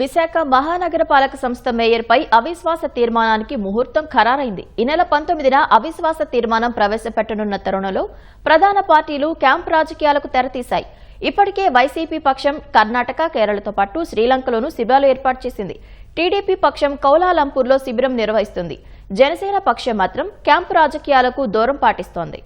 విశాఖ మహానగర పాలక సంస్థ మేయర్పై అవిశ్వాస తీర్మానానికి ముహూర్తం ఖరారైంది. ఈ నెల పంతొమ్మిదిన అవిశ్వాస తీర్మానం ప్రవేశపెట్టనున్న తరుణంలో ప్రధాన పార్టీలు క్యాంప్ రాజకీయాలకు తెరతీశాయి. ఇప్పటికే వైసీపీ పక్షం కర్ణాటక కేరళతో పాటు శ్రీలంకలోనూ శిబిరాలు ఏర్పాటు చేసింది. టీడీపీ పక్షం కౌలాలంపూర్లో శిబిరం నిర్వహిస్తుంది. జనసేన పక్షం మాత్రం క్యాంపు రాజకీయాలకు దూరం పాటిస్తోంది.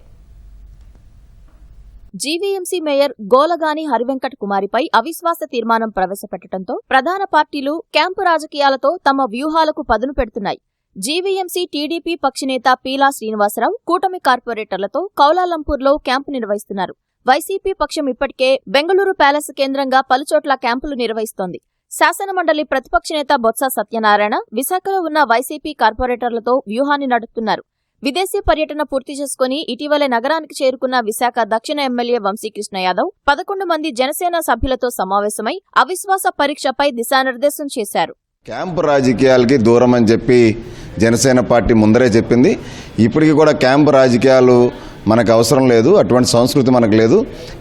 జీవీఎంసీ మేయర్ గోలగాని హరివెంకట కుమారిపై అవిశ్వాస తీర్మానం ప్రవేశపెట్టడంతో ప్రధాన పార్టీలు క్యాంపు రాజకీయాలతో తమ వ్యూహాలకు పదును పెడుతున్నాయి. జీవీఎంసీ టీడీపీ పక్షనేత పీలా శ్రీనివాసరావు కూటమి కార్పొరేటర్లతో కౌలాలంపూర్లో క్యాంపు నిర్వహిస్తున్నారు. వైసీపీ పక్షం ఇప్పటికే బెంగళూరు ప్యాలెస్ కేంద్రంగా పలుచోట్ల క్యాంపులు నిర్వహిస్తోంది. శాసనమండలి ప్రతిపక్ష నేత బొత్స సత్యనారాయణ విశాఖలో ఉన్న వైసీపీ కార్పొరేటర్లతో వ్యూహాన్ని నడుపుతున్నారు. విదేశీ పర్యటన పూర్తి చేసుకుని ఇటీవలే నగరానికి చేరుకున్న విశాఖ దక్షిణ ఎమ్మెల్యే వంశీకృష్ణ యాదవ్ పదకొండు మంది జనసేన సభ్యులతో సమావేశమై అవిశ్వాస పరీక్షపై దిశానిర్దేశం చేశారు. క్యాంపు రాజకీయాలకి దూరం అని చెప్పి జనసేన పార్టీ ముందరే చెప్పింది. ఇప్పటికీ కూడా క్యాంపు రాజకీయాలు మనకు అవసరం లేదు అటువంటి సంస్కృతి మనకు లేదు.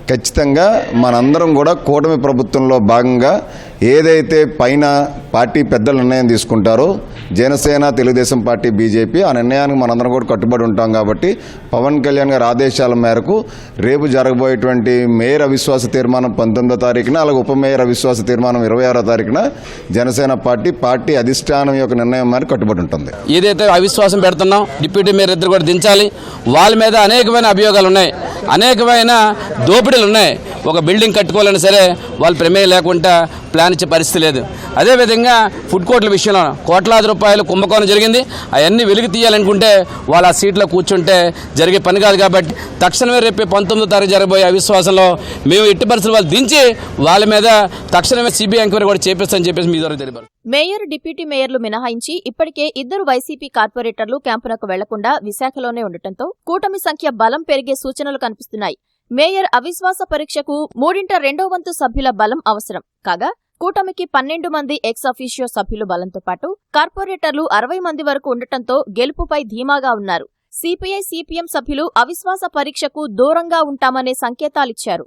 ఖచ్చితంగా మనందరం కూడా కూటమి ప్రభుత్వంలో భాగంగా ఏదైతే పైన పార్టీ పెద్దలు నిర్ణయం తీసుకుంటారో జనసేన తెలుగుదేశం పార్టీ బీజేపీ ఆ నిర్ణయానికి మనందరం కూడా కట్టుబడి ఉంటాం కాబట్టి పవన్ కళ్యాణ్ గారి ఆదేశాల మేరకు రేపు జరగబోయేటువంటి మేయర్ అవిశ్వాస తీర్మానం పంతొమ్మిదో తారీఖున అలాగే ఉప మేయర్ అవిశ్వాస తీర్మానం ఇరవై ఆరో తారీఖున జనసేన పార్టీ పార్టీ అధిష్టానం యొక్క నిర్ణయం మేరకు కట్టుబడి ఉంటుంది. ఏదైతే అవిశ్వాసం పెడుతున్నాం డిప్యూటీ మేయర్ ఇద్దరు కూడా దించాలి. వాళ్ళ మీద అనేకమైన అభియోగాలు ఉన్నాయి. అనేకమైన దోపిడీలు ఉన్నాయి. ఒక బిల్డింగ్ కట్టుకోవాలని సరే వాళ్ళ ప్రమేయం లేకుండా ప్లాన్ ఇచ్చే పరిస్థితి లేదు. అదేవిధంగా ఫుడ్ కోర్టుల విషయంలో కోట్లాది రూపాయలు కుంభకోణం జరిగింది. అవన్నీ వెలుగు తీయాలనుకుంటే వాళ్ళు ఆ సీట్లో కూర్చుంటే జరిగే పని కాదు కాబట్టి తక్షణమే రేపు పంతొమ్మిదో తారీఖు జరగబోయే అవిశ్వాసంలో మేము ఎట్టి పరిస్థితులు వాళ్ళు దించి వాళ్ళ మీద తక్షణమే సిబిఐ ఎంక్వైరీ కూడా చేపిస్తామని చెప్పేసి మీ ద్వారా తెలిపారు. మేయర్ డిప్యూటీ మేయర్లు మినహాయించి ఇప్పటికే ఇద్దరు వైసీపీ కార్పొరేటర్లు క్యాంపునకు వెళ్ళకుండా విశాఖలోనే ఉండటంతో కూటమి సంఖ్య బలం పెరిగే సూచనలు కనిపిస్తున్నాయి. మేయర్ అవిశ్వాస పరీక్షకు మూడింట రెండో వంతు సభ్యుల బలం అవసరం. కాగా కూటమికి పన్నెండు మంది ఎక్స్ అఫీషియో సభ్యులు బలంతో పాటు కార్పొరేటర్లు అరవై మంది వరకు ఉండటంతో గెలుపుపై ధీమాగా ఉన్నారు. సిపిఐ సిపిఎం సభ్యులు అవిశ్వాస పరీక్షకు దూరంగా ఉంటామనే సంకేతాలిచ్చారు.